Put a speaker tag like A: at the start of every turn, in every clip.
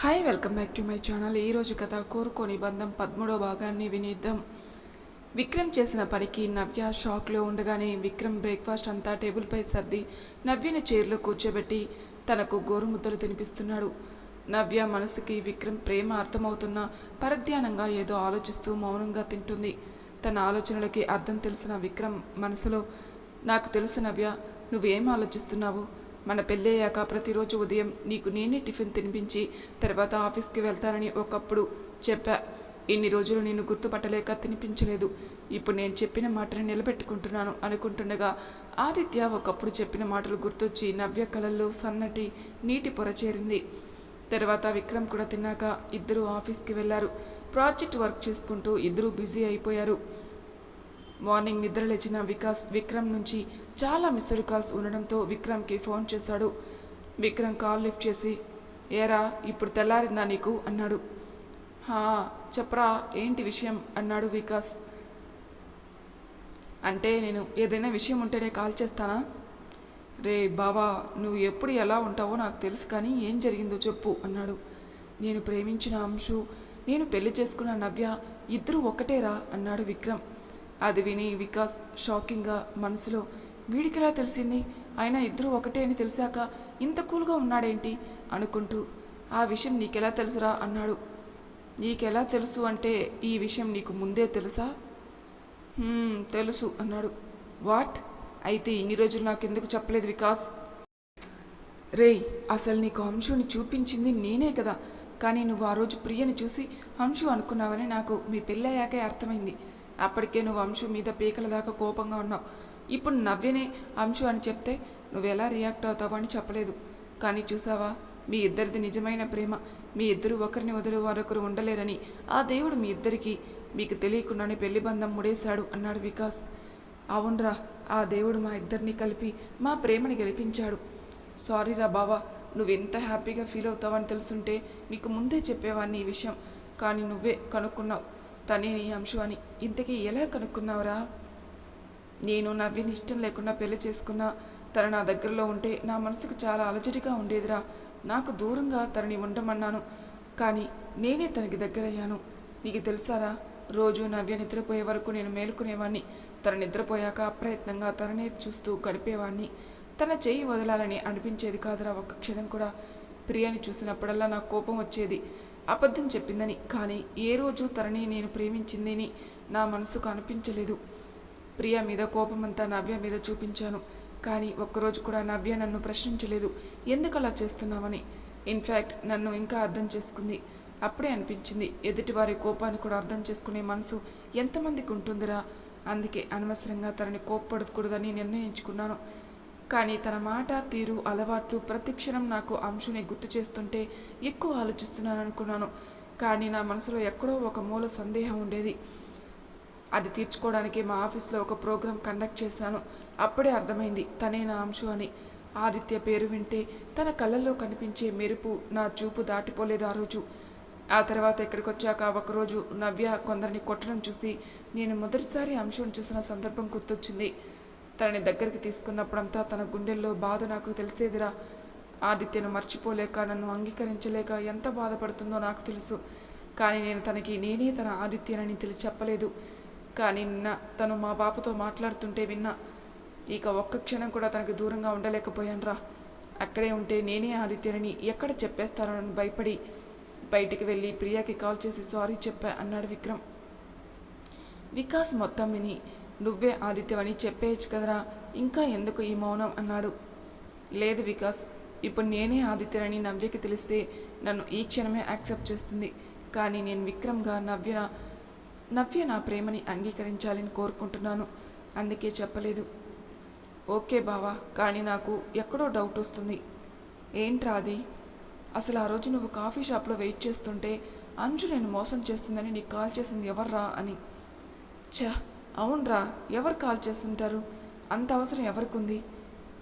A: Hi welcome back to my channel ఈరోజు కథ కోరుకోని బంధం పదమూడో భాగాన్ని వినిద్దాం. విక్రమ్ చేసిన పనికి నవ్య షాక్లో ఉండగానే విక్రమ్ బ్రేక్ఫాస్ట్ అంతా టేబుల్పై సర్ది నవ్యని చైర్లో కూర్చోబెట్టి తనకు గోరుముద్దలు తినిపిస్తున్నాడు. నవ్య మనసుకి విక్రమ్ ప్రేమ అర్థమవుతున్న పరధ్యానంగా ఏదో ఆలోచిస్తూ మౌనంగా తింటుంది. తన ఆలోచనలకి అర్థం తెలిసిన విక్రమ్ మనసులో నాకు తెలుసు నవ్య నువ్వేం ఆలోచిస్తున్నావు? మన పెళ్ళయ్యాక ప్రతిరోజు ఉదయం నీకు నేనే టిఫిన్ తినిపించి తర్వాత ఆఫీస్కి వెళ్తానని ఒకప్పుడు చెప్పా. ఇన్ని రోజులు నేను గుర్తుపట్టలేక తినిపించలేదు. ఇప్పుడు నేను చెప్పిన మాటని నిలబెట్టుకుంటున్నాను అనుకుంటుండగా ఆదిత్య ఒకప్పుడు చెప్పిన మాటలు గుర్తొచ్చి నవ్య కళల్లో సన్నటి నీటి పొర చేరింది. తర్వాత విక్రమ్ కూడా తిన్నాక ఇద్దరు ఆఫీస్కి వెళ్ళారు ప్రాజెక్ట్ వర్క్ చేసుకుంటూ ఇద్దరూ బిజీ అయిపోయారు. మార్నింగ్ నిద్ర లేచిన వికాస్ విక్రమ్ నుంచి చాలా మిస్డ్ కాల్స్ ఉండడంతో విక్రమ్కి ఫోన్ చేశాడు. విక్రమ్ కాల్ లిఫ్ట్ చేసి ఏరా ఇప్పుడు తెల్లారిందా నీకు? అన్నాడు. హా చెప్పరా ఏంటి విషయం? అన్నాడు వికాస్. అంటే నేను ఏదైనా విషయం ఉంటేనే కాల్ చేస్తానా? రే బావా నువ్వు ఎప్పుడు ఎలా ఉంటావో నాకు తెలుసు కానీ ఏం జరిగిందో చెప్పు అన్నాడు. నేను ప్రేమించిన అంశు నేను పెళ్ళి చేసుకున్న నవ్య ఇద్దరు ఒకటేరా? అన్నాడు విక్రమ్. అది విని వికాస్ షాకింగ్గా మనసులో వీడికిలా తెలిసింది? అయినా ఇద్దరు ఒకటే అని తెలిసాక ఇంత కూల్గా ఉన్నాడేంటి? అనుకుంటూ ఆ విషయం నీకెలా తెలుసురా? అన్నాడు. నీకెలా తెలుసు అంటే ఈ విషయం నీకు ముందే తెలుసా? తెలుసు అన్నాడు. వాట్? అయితే ఇన్ని రోజులు నాకెందుకు చెప్పలేదు వికాస్? రేయ్ అసలు నీకు అంశుని చూపించింది నేనే కదా. కానీ నువ్వు ఆ రోజు ప్రియని చూసి అంశు అనుకున్నావని నాకు మీ పెళ్ళయ్యాకే అర్థమైంది. అప్పటికే నువ్వు అంశు మీద పీకల దాకా కోపంగా ఉన్నావు. ఇప్పుడు నవ్వినే అంశు అని చెప్తే నువ్వు ఎలా రియాక్ట్ అవుతావో అని చెప్పలేదు. కానీ చూసావా? మీ ఇద్దరిది నిజమైన ప్రేమ. మీ ఇద్దరు ఒకరిని వదిలి మరొకరు ఉండలేరని. ఆ దేవుడు మీ ఇద్దరికి మీకు తెలియకుండానే పెళ్ళి బంధం ముడేశాడు అన్నాడు వికాస్. అవునరా ఆ దేవుడు మా ఇద్దరిని కలిపి మా ప్రేమని గెలిపించాడు. సారీరా బావా నువ్వెంత హ్యాపీగా ఫీల్ అవుతావని తెలుసుంటే నీకు ముందే చెప్పేవాడిని ఈ విషయం. కానీ నువ్వే కనుక్కున్నావు. తనే నీ అంశు అని ఇంతకీ ఎలా కనుక్కున్నావురా? నేను నవ్విని ఇష్టం లేకుండా పెళ్ళి చేసుకున్నా తను నా దగ్గరలో ఉంటే నా మనసుకు చాలా అలజడిగా ఉండేదిరా. నాకు దూరంగా తనని ఉండమన్నాను. కానీ నేనే తనకి దగ్గరయ్యాను. నీకు తెలుసారా? రోజు నవ్య నిద్రపోయే వరకు నేను మేలుకునేవాణ్ణి. తన నిద్రపోయాక అప్రయత్నంగా తననే చూస్తూ గడిపేవాణ్ణి. తన చెయ్యి వదలాలని అనిపించేది కాదురా ఒక్క క్షణం కూడా. ప్రియాని చూసినప్పుడల్లా నాకు కోపం వచ్చేది. అబద్ధం చెప్పిందని. కానీ ఏ రోజు తనని నేను ప్రేమించిందని నా మనసుకు అనిపించలేదు. ప్రియ మీద కోపమంతా నవ్య మీద చూపించాను. కానీ ఒక్కరోజు కూడా నవ్య నన్ను ప్రశ్నించలేదు. ఎందుకు అలా చేస్తున్నామని ఇన్ఫ్యాక్ట్ నన్ను ఇంకా అర్థం చేసుకుంది. అప్పుడే అనిపించింది. ఎదుటివారి కోపాన్ని కూడా అర్థం చేసుకునే మనసు ఎంతమందికి ఉంటుందిరా? అందుకే అనవసరంగా తనని కోప్పడకూడదని నిర్ణయించుకున్నాను. కానీ తన మాట తీరు అలవాట్లు ప్రతిక్షణం నాకు అంశుని గుర్తు చేస్తుంటే ఎక్కువ ఆలోచిస్తున్నాను అనుకున్నాను. కానీ నా మనసులో ఎక్కడో ఒక మూల సందేహం ఉండేది. అది తీర్చుకోవడానికి మా ఆఫీస్లో ఒక ప్రోగ్రాం కండక్ట్ చేశాను. అప్పుడే అర్థమైంది తనే నా అంశు అని. ఆదిత్య పేరు వింటే తన కళ్ళల్లో కనిపించే మెరుపు నా చూపు దాటిపోలేదు ఆ రోజు. ఆ తర్వాత ఇక్కడికి వచ్చాక ఒకరోజు నవ్య కొందరిని కొట్టడం చూసి నేను మొదటిసారి అంశం చూసిన సందర్భం గుర్తొచ్చింది. తనని దగ్గరికి తీసుకున్నప్పుడంతా తన గుండెల్లో బాధ నాకు తెలిసేదిరా. ఆదిత్యను మర్చిపోలేక నన్ను అంగీకరించలేక ఎంత బాధపడుతుందో నాకు తెలుసు. కానీ నేను తనకి నేనే తన ఆదిత్యనని తెలిసి చెప్పలేదు కానీ నిన్న తను మా పాపతో మాట్లాడుతుంటే విన్నా ఇక ఒక్క క్షణం కూడా తనకు దూరంగా ఉండలేకపోయానురా. అక్కడే ఉంటే నేనే ఆదిత్యనని ఎక్కడ చెప్పేస్తానని భయపడి బయటికి వెళ్ళి ప్రియాకి కాల్ చేసి సారీ చెప్పా అన్నాడు విక్రమ్. వికాస్ మొత్తం విని నువ్వే ఆదిత్యవని చెప్పేయచ్చు కదరా. ఇంకా ఎందుకు ఈ మౌనం అన్నాడు. లేదు వికాస్ ఇప్పుడు నేనే ఆదిత్యనని నవ్యకి తెలిస్తే నన్ను ఈ క్షణమే యాక్సెప్ట్ చేస్తుంది. కానీ నేను విక్రమ్గా నవ్య నవ్య నా ప్రేమని అంగీకరించాలని కోరుకుంటున్నాను. అందుకే చెప్పలేదు. ఓకే బావా కానీ నాకు ఎక్కడో డౌట్ వస్తుంది. ఏంట్రా అది? అసలు ఆ రోజు నువ్వు కాఫీ షాప్లో వెయిట్ చేస్తుంటే అంజు నేను మోసం చేస్తుందని నీకు కాల్ చేసింది ఎవర్రా అని. ఛ! అవునరా ఎవరు కాల్ చేస్తుంటారు? అంత అవసరం ఎవరికుంది?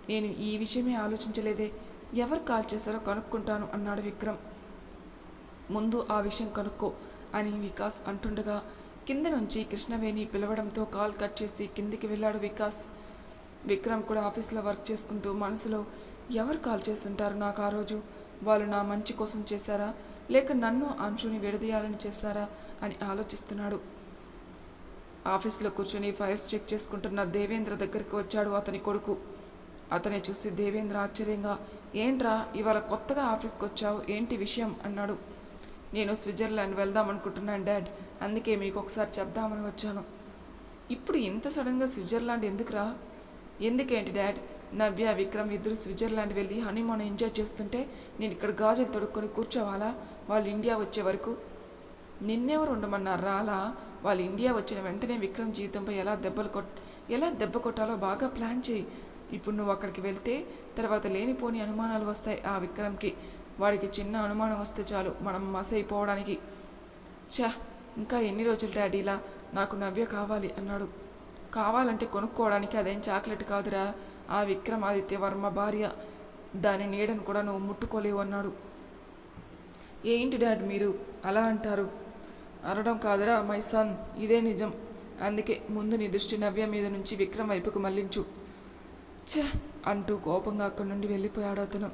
A: నేను ఈ విషయమే ఆలోచించలేదే. ఎవరు కాల్ చేశారో కనుక్కుంటాను అన్నాడు విక్రమ్. ముందు ఆ విషయం కనుక్కో అని వికాస్ అంటుండగా కింద నుంచి కృష్ణవేణి పిలవడంతో కాల్ కట్ చేసి కిందికి వెళ్ళాడు వికాస్. విక్రమ్ కూడా ఆఫీస్లో వర్క్ చేసుకుంటూ మనసులో ఎవరు కాల్ చేస్తుంటారు నాకు ఆ రోజు? వాళ్ళు నా మంచి కోసం చేశారా? లేక నన్ను అంశుని విడదీయాలని చేశారా? అని ఆలోచిస్తున్నాడు. ఆఫీస్లో కూర్చొని ఫైల్స్ చెక్ చేసుకుంటున్న దేవేంద్ర దగ్గరికి వచ్చాడు అతని కొడుకు. అతని చూసి దేవేంద్ర ఆశ్చర్యంగా ఏంట్రా ఇవాళ కొత్తగా ఆఫీస్కి వచ్చావు ఏంటి విషయం? అన్నాడు. నేను స్విట్జర్లాండ్ వెళ్దాం అనుకుంటున్నాను డాడ్. అందుకే మీకు ఒకసారి చెప్దామని వచ్చాను. ఇప్పుడు ఇంత సడన్గా స్విట్జర్లాండ్ ఎందుకురా? ఎందుకేంటి డాడ్? నవ్య విక్రమ్ ఇద్దరు స్విట్జర్లాండ్ వెళ్ళి హనీమూన్ ఎంజాయ్ చేస్తుంటే నేను ఇక్కడ గాజులు తొడుక్కొని కూర్చోవాలా? వాళ్ళు ఇండియా వచ్చే వరకు. నిన్నెవరు ఉండమన్నారు రాలా వాళ్ళు ఇండియా వచ్చిన వెంటనే విక్రమ్ జీవితంపై ఎలా దెబ్బలు కొట్ ఎలా దెబ్బ కొట్టాలో బాగా ప్లాన్ చేయి. ఇప్పుడు నువ్వు అక్కడికి వెళ్తే తర్వాత లేనిపోని అనుమానాలు వస్తాయి ఆ విక్రమ్కి. వాడికి చిన్న అనుమానం వస్తే చాలు మనం మస అయిపోవడానికి ఛా ఇంకా ఎన్ని రోజులు డాడీలా? నాకు నవ్య కావాలి అన్నాడు. కావాలంటే కొనుక్కోవడానికి అదేం చాక్లెట్ కాదురా. ఆ విక్రమాదిత్య వర్మ భార్య. దాని నీడను కూడా నువ్వు ముట్టుకోలేవు అన్నాడు. ఏంటి డాడ్ మీరు? అలా అంటారు. అనడం కాదురా మై సన్ ఇదే నిజం. అందుకే ముందు నీ దృష్టి నవ్య మీద నుంచి విక్రమ్ వైపుకు మళ్ళించు ఛ! అంటూ కోపంగా అక్కడి నుండి వెళ్ళిపోయాడు అతను.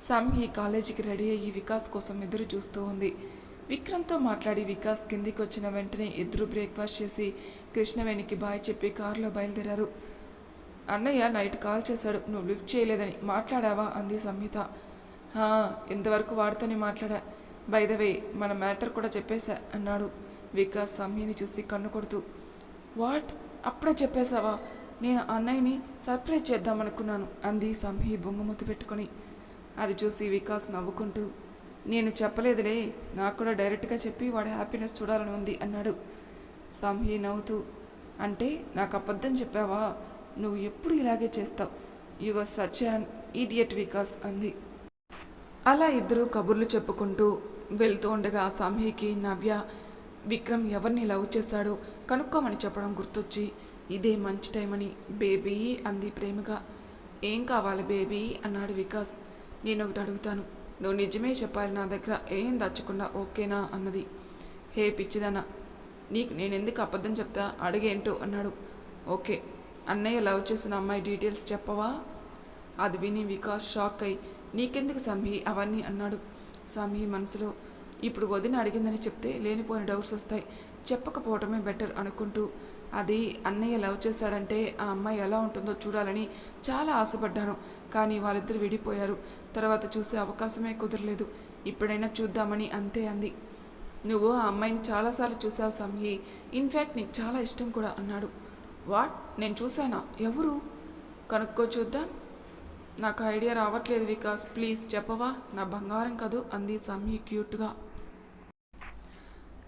A: సంహి కాలేజీకి రెడీ అయ్యి వికాస్ కోసం ఎదురు చూస్తూ ఉంది. విక్రమ్తో మాట్లాడి వికాస్ కిందికి వచ్చిన వెంటనే ఇద్దరు బ్రేక్ఫాస్ట్ చేసి కృష్ణవేణికి బాయ్ చెప్పి కారులో బయలుదేరారు. అన్నయ్య నైట్ కాల్ చేశాడు నువ్వు లిఫ్ట్ చేయలేదని మాట్లాడావా? అంది సంహిత. "హా, ఇంతవరకు వాడితోనే మాట్లాడా. బైదవే మన మ్యాటర్ కూడా చెప్పేశా అన్నాడు. వికాస్ సంహిని చూసి కన్ను కొడుతూ. వాట్ అప్పుడే చెప్పేశావా? నేను అన్నయ్యని సర్ప్రైజ్ చేద్దామనుకున్నాను అంది సంహి బొంగమూతి పెట్టుకొని. అది చూసి వికాస్ నవ్వుకుంటూ. నేను చెప్పలేదులే నాకు కూడా డైరెక్ట్గా చెప్పి వాడి హ్యాపీనెస్ చూడాలని ఉంది అన్నాడు. సంహి నవ్వుతూ. అంటే నాకు అబద్ధం చెప్పావా? నువ్వు ఎప్పుడు ఇలాగే చేస్తావు? Your such an idiot Vikas అంది. అలా ఇద్దరు కబుర్లు చెప్పుకుంటూ వెళ్తూ ఉండగా సంహికి నవ్య విక్రమ్ ఎవరిని లవ్ చేశాడో కనుక్కోమని చెప్పడం గుర్తొచ్చి ఇదే మంచి టైం అని బేబీ అంది ప్రేమగా. ఏం కావాలి బేబీ? అన్నాడు వికాస్. నేను ఒకటి అడుగుతాను. నువ్వు నిజమే చెప్పాలి నా దగ్గర ఏం దాచకుండా ఓకేనా? అన్నది. హే పిచ్చిదన్న నీకు నేను ఎందుకు అబద్ధం చెప్తా? అడిగేంటో? అన్నాడు. ఓకే అన్నయ్య లవ్ చేసిన అమ్మాయి డీటెయిల్స్ చెప్పవా? అది విని వికాస్ షాక్ అయి నీకెందుకు సంహి అవన్నీ అన్నాడు. స్వామి మనసులో ఇప్పుడు వదిన అడిగిందని చెప్తే లేనిపోయిన డౌట్స్ వస్తాయి. చెప్పకపోవటమే బెటర్ అనుకుంటూ అది అన్నయ్య లవ్ చేశాడంటే ఆ అమ్మాయి ఎలా ఉంటుందో చూడాలని చాలా ఆశపడ్డాను. కానీ వాళ్ళిద్దరు విడిపోయారు. తర్వాత చూసే అవకాశమే కుదరలేదు. ఇప్పుడైనా చూద్దామని అంతే అంది. నువ్వు ఆ అమ్మాయిని చాలాసార్లు చూసావు సంహి ఇన్ఫ్యాక్ట్ నీకు చాలా ఇష్టం కూడా అన్నాడు. వాట్ నేను చూశానా? ఎవరు? కనుక్కో చూద్దాం. నాకు ఐడియా రావట్లేదు వికాస్. ప్లీజ్ చెప్పవా? నా బంగారం కదూ? అంది సమ్మి క్యూట్గా.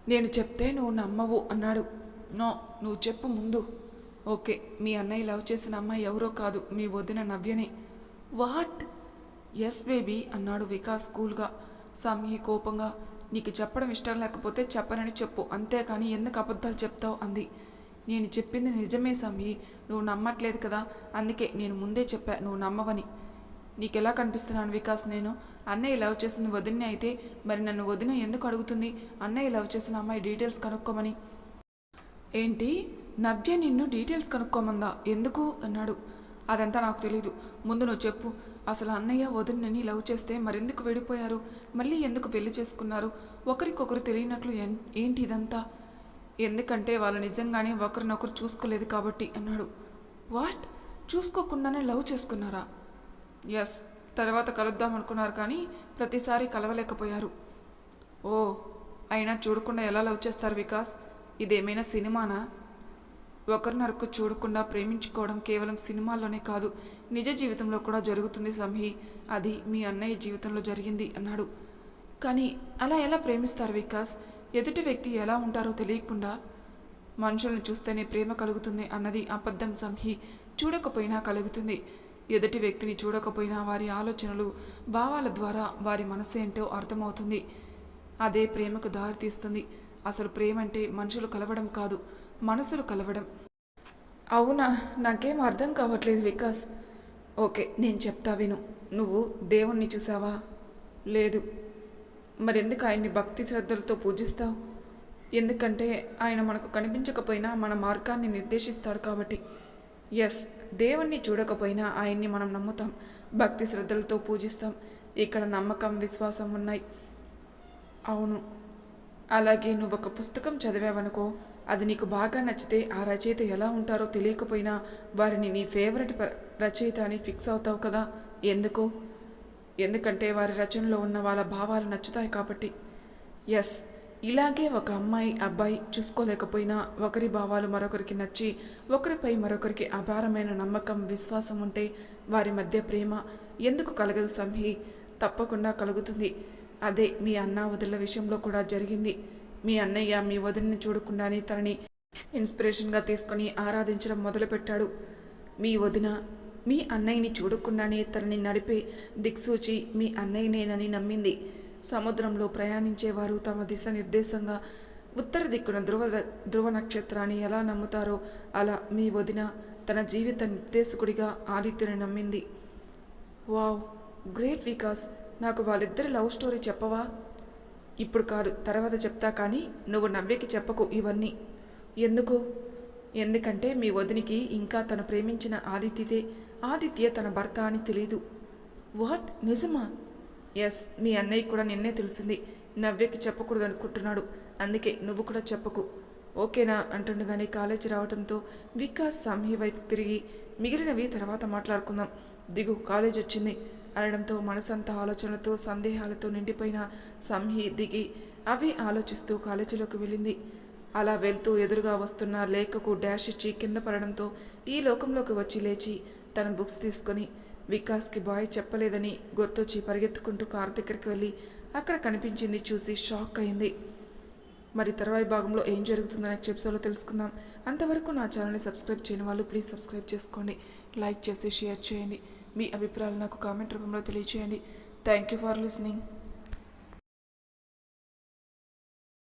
A: నేను చెప్తే నువ్వు నమ్మవు అన్నాడు. నో నువ్వు చెప్పు ముందు. ఓకే మీ అన్నయ్య లవ్ చేసిన అమ్మాయి ఎవరో కాదు మీ వదిన నవ్యనే. వాట్? ఎస్ బేబీ అన్నాడు వికాస్ కూల్గా. సంహి కోపంగా. నీకు చెప్పడం ఇష్టం లేకపోతే చెప్పనని చెప్పు అంతేకాని ఎందుకు అబద్ధాలు చెప్తావు? అంది. నేను చెప్పింది నిజమే సమ్మి నువ్వు నమ్మట్లేదు కదా. అందుకే నేను ముందే చెప్పా నువ్వు నమ్మవని. నీకెలా కనిపిస్తున్నాను వికాస్ నేను? అన్నయ్య లవ్ చేసింది వదిన అయితే మరి నన్ను వదిన ఎందుకు అడుగుతుంది? అన్నయ్య లవ్ చేసిన అమ్మాయి డీటెయిల్స్ కనుక్కోమని. ఏంటి? నవ్య నిన్ను డీటెయిల్స్ కనుక్కోమందా? ఎందుకు? అన్నాడు. అదంతా నాకు తెలీదు. ముందు నువ్వు చెప్పు. అసలు అన్నయ్య వదినని లవ్ చేస్తే మరెందుకు విడిపోయారు? మళ్ళీ ఎందుకు పెళ్ళి చేసుకున్నారు? ఒకరికొకరు తెలియనట్లు ఏంటి ఇదంతా? ఎందుకంటే వాళ్ళు నిజంగానే ఒకరినొకరు చూసుకోలేదు కాబట్టి అన్నాడు. వాట్? చూసుకోకుండానే లవ్ చేసుకున్నారా? ఎస్ తర్వాత కలుద్దాం అనుకున్నారు కానీ ప్రతిసారి కలవలేకపోయారు. ఓ అయినా చూడకుండా ఎలా లవ్ చేస్తారు వికాస్? ఇదేమైనా సినిమానా? ఒకరినొకరు చూడకుండా ప్రేమించుకోవడం కేవలం సినిమాల్లోనే కాదు నిజ జీవితంలో కూడా జరుగుతుంది సంహి అది మీ అన్నయ్య జీవితంలో జరిగింది అన్నాడు. కానీ అలా ఎలా ప్రేమిస్తారు వికాస్? ఎదుటి వ్యక్తి ఎలా ఉంటారో తెలియకుండా మనుషుల్ని చూస్తేనే ప్రేమ కలుగుతుంది అన్నది అబద్ధం సంహి. చూడకపోయినా కలుగుతుంది. ఎదుటి వ్యక్తిని చూడకపోయినా వారి ఆలోచనలు భావాల ద్వారా వారి మనసు ఏంటో అర్థమవుతుంది. అదే ప్రేమకు దారితీస్తుంది అసలు ప్రేమ అంటే మనుషులు కలవడం కాదు మనసులు కలవడం. అవునా? నాకేం అర్థం కావట్లేదు వికాస్. ఓకే నేను చెప్తా విను. నువ్వు దేవుణ్ణి చూసావా? లేదు. మరెందుకు ఆయన్ని భక్తి శ్రద్ధలతో పూజిస్తావు? ఎందుకంటే ఆయన మనకు కనిపించకపోయినా మన మార్గాన్ని నిర్దేశిస్తాడు కాబట్టి. ఎస్ దేవుణ్ణి చూడకపోయినా ఆయన్ని మనం నమ్ముతాం. భక్తి శ్రద్ధలతో పూజిస్తాం. ఇక్కడ నమ్మకం విశ్వాసం ఉన్నాయి. అవును. అలాగే నువ్వు ఒక పుస్తకం చదివావనుకో అది నీకు బాగా నచ్చితే ఆ రచయిత ఎలా ఉంటారో తెలియకపోయినా వారిని నీ ఫేవరెట్ రచయిత అని ఫిక్స్ అవుతావు కదా? ఎందుకు? ఎందుకంటే వారి రచనలో ఉన్న వాళ్ళ భావాలు నచ్చుతాయి కాబట్టి. ఎస్ ఇలాగే ఒక అమ్మాయి అబ్బాయి చూసుకోలేకపోయినా ఒకరి భావాలు మరొకరికి నచ్చి ఒకరిపై మరొకరికి అపారమైన నమ్మకం విశ్వాసం ఉంటే వారి మధ్య ప్రేమ ఎందుకు కలగదు సంహి? తప్పకుండా కలుగుతుంది. అదే మీ అన్న వదిల విషయంలో కూడా జరిగింది. మీ అన్నయ్య మీ వదిలిని చూడకుండానే తనని ఇన్స్పిరేషన్గా తీసుకొని ఆరాధించడం మొదలుపెట్టాడు. మీ వదిన మీ అన్నయ్యని చూడకుండానే తనని నడిపే దిక్సూచి మీ అన్నయ్యనేనని నమ్మింది. సముద్రంలో ప్రయాణించేవారు తమ దిశ నిర్దేశంగా ఉత్తర దిక్కున ధ్రువ ధ్రువ నక్షత్రాన్ని ఎలా నమ్ముతారో అలా మీ వదిన తన జీవిత నిర్దేశకుడిగా ఆదిత్యని నమ్మింది. వావ్! గ్రేట్ వికాస్! నాకు వాళ్ళిద్దరి లవ్ స్టోరీ చెప్పవా? ఇప్పుడు కాదు తర్వాత చెప్తా కానీ నువ్వు నవ్వేకి చెప్పకు ఇవన్నీ. ఎందుకు? ఎందుకంటే మీ వదినికి ఇంకా తను ప్రేమించిన ఆదిత్యతే ఆదిత్య తన భర్త అని తెలీదు. వాట్? నిజమా? ఎస్ మీ అన్నయ్య కూడా నిన్నే తెలిసింది. నవ్యకి చెప్పకూడదు అనుకుంటున్నాడు. అందుకే నువ్వు కూడా చెప్పకు. ఓకేనా? అంటుండగానే కాలేజీ రావడంతో వికాస్ సామ్హి వైపు తిరిగి మిగిలినవి తర్వాత మాట్లాడుకుందాం. దిగు కాలేజ్ వచ్చింది. అనడంతో మనసంతా ఆలోచనలతో సందేహాలతో నిండిపోయిన సంహి దిగి అవే ఆలోచిస్తూ కాలేజీలోకి వెళ్ళింది. అలా వెళ్తూ ఎదురుగా వస్తున్న లేఖకు డాష్ ఇచ్చి కింద పడడంతో ఈ లోకంలోకి వచ్చి లేచి తన బుక్స్ తీసుకొని వికాస్కి బాయ్ చెప్పలేదని గుర్తొచ్చి పరిగెత్తుకుంటూ కారు దగ్గరికి వెళ్ళి అక్కడ కనిపించింది చూసి షాక్ అయింది. మరి తర్వాయి భాగంలో ఏం జరుగుతుందో నెక్స్ట్ ఎపిసోడ్లో తెలుసుకుందాం. అంతవరకు నా ఛానల్ని సబ్స్క్రైబ్ చేయని వాళ్ళు ప్లీజ్ సబ్స్క్రైబ్ చేసుకోండి. లైక్ చేసి షేర్ చేయండి. మీ అభిప్రాయాలు నాకు కామెంట్ రూపంలో తెలియచేయండి. Thank you for listening.